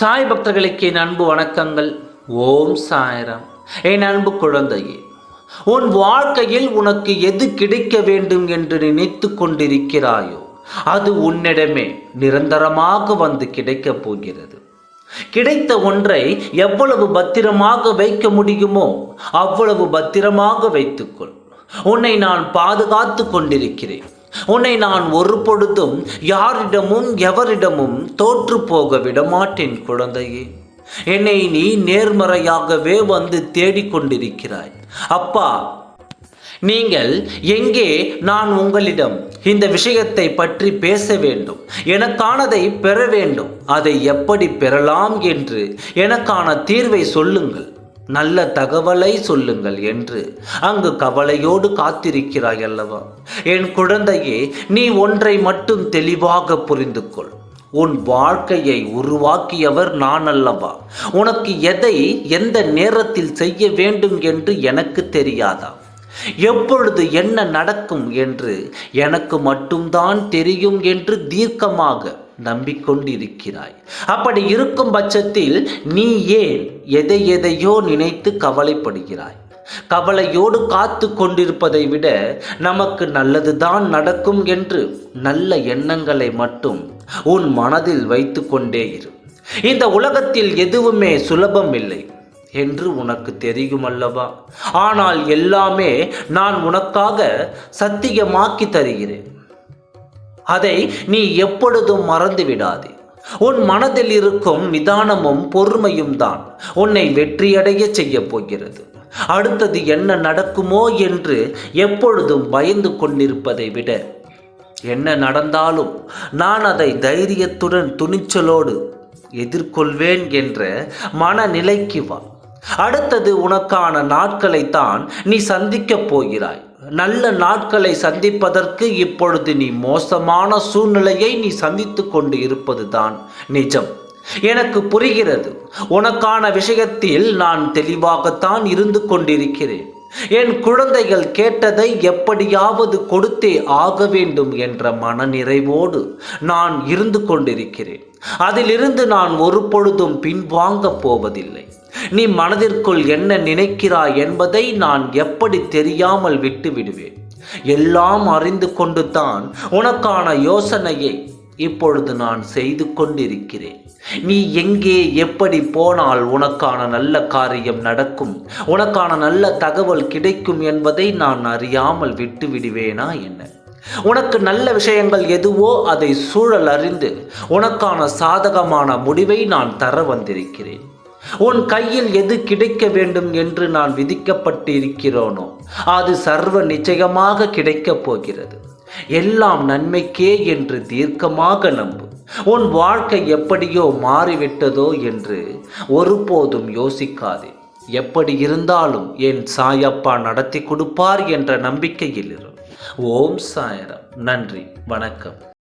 சாய் பக்தர்களுக்கு என் அன்பு வணக்கங்கள். ஓம் சாயரம். என் அன்பு குழந்தையே உன் வாழ்க்கையில் உனக்கு எது கிடைக்க வேண்டும் என்று நினைத்து கொண்டிருக்கிறாயோ அது உன்னிடமே நிரந்தரமாக வந்து கிடைக்கப் போகிறது. கிடைத்த ஒன்றை எவ்வளவு பத்திரமாக வைக்க முடியுமோ அவ்வளவு பத்திரமாக வைத்துக்கொள். உன்னை நான் பாதுகாத்து கொண்டிருக்கிறேன். உன்னை நான் ஒரு பொழுதும் யாரிடமும் எவரிடமும் தோற்று போக விடமாட்டேன் குழந்தையே. என்னை நீ நேர்மறையாகவே வந்து தேடிக்கொண்டிருக்கிறாய். அப்பா நீங்கள் எங்கே நான் உங்களிடம் இந்த விஷயத்தை பற்றி பேச வேண்டும். எனக்கானதை பெற வேண்டும். அதை எப்படி பெறலாம் என்று எனக்கான தீர்வை சொல்லுங்கள். நல்ல தகவலை சொல்லுங்கள் என்று. அங்கு கவலையோடு காத்திருக்கிறாய் அல்லவா? என் குழந்தையே நீ ஒன்றை மட்டும் தெளிவாக புரிந்து கொள் உன் வாழ்க்கையை உருவாக்கியவர் நான் அல்லவா? உனக்கு எதை எந்த நேரத்தில் செய்ய வேண்டும் என்று எனக்கு தெரியாதா? எப்பொழுது என்ன நடக்கும் என்று எனக்கு மட்டும்தான் தெரியும் என்று தீர்க்கமாக நம்பிக்கொண்டிருக்கிறாய். அப்படி இருக்கும் பட்சத்தில் நீ ஏன் எதை எதையோ நினைத்து கவலைப்படுகிறாய்? கவலையோடு காத்து கொண்டிருப்பதை விட நமக்கு நல்லதுதான் நடக்கும் என்று நல்ல எண்ணங்களை மட்டும் உன் மனதில் வைத்து கொண்டே இரு. இந்த உலகத்தில் எதுவுமே சுலபம் இல்லை என்று உனக்கு தெரியும் அல்லவா ஆனால் எல்லாமே நான் உனக்காக சத்தியமாக்கி தருகிறேன். அதை நீ எப்பொழுதும் மறந்து விடாதே உன் மனதில் இருக்கும் நிதானமும் பொறுமையும் தான் உன்னை வெற்றியடைய செய்ய போகிறது. அடுத்தது என்ன நடக்குமோ என்று எப்பொழுதும் பயந்து கொண்டிருப்பதை விட என்ன நடந்தாலும் நான் அதை தைரியத்துடன் துணிச்சலோடு எதிர்கொள்வேன் என்ற மனநிலைக்கு வா. அடுத்தது உனக்கான நாட்களைத்தான் நீ சந்திக்கப் போகிறாய். நல்ல நாட்களை சந்திப்பதற்கு இப்பொழுது நீ மோசமான சூழ்நிலையை நீ சந்தித்து கொண்டு இருப்பதுதான் நிஜம். எனக்கு புரிகிறது. உனக்கான விஷயத்தில் நான் தெளிவாகத்தான் இருந்து கொண்டிருக்கிறேன். என் குழந்தைகள் கேட்டதை எப்படியாவது கொடுத்தே ஆக வேண்டும் என்ற மனநிறைவோடு நான் இருந்து கொண்டிருக்கிறேன். அதிலிருந்து நான் ஒரு பொழுதும் பின்வாங்கப் போவதில்லை. நீ மனதிற்குள் என்ன நினைக்கிறாய் என்பதை நான் எப்படி தெரியாமல் விட்டு விடுவேன் எல்லாம் அறிந்து கொண்டு தான் உனக்கான யோசனையை இப்பொழுது நான் செய்து கொண்டிருக்கிறேன். நீ எங்கே எப்படி போனால் உனக்கான நல்ல காரியம் நடக்கும்? உனக்கான நல்ல தகவல் கிடைக்கும் என்பதை நான் அறியாமல் விட்டு விடுவேனா என்ன? உனக்கு நல்ல விஷயங்கள் எதுவோ அதை சூழல் அறிந்து உனக்கான சாதகமான முடிவை நான் தர வந்திருக்கிறேன். உன் கையில் எது கிடைக்க வேண்டும் என்று நான் விதிக்கப்பட்டு இருக்கிறோனோ அது சர்வ நிச்சயமாக கிடைக்கப் போகிறது. எல்லாம் நன்மைக்கே என்று தீர்க்கமாக நம்பு. உன் வாழ்க்கை எப்படியோ மாறிவிட்டதோ என்று ஒருபோதும் யோசிக்காதே. எப்படி இருந்தாலும் என் சாயப்பா நடத்தி கொடுப்பார் என்ற நம்பிக்கையில் இரு ஓம் சாயரம். நன்றி. வணக்கம்.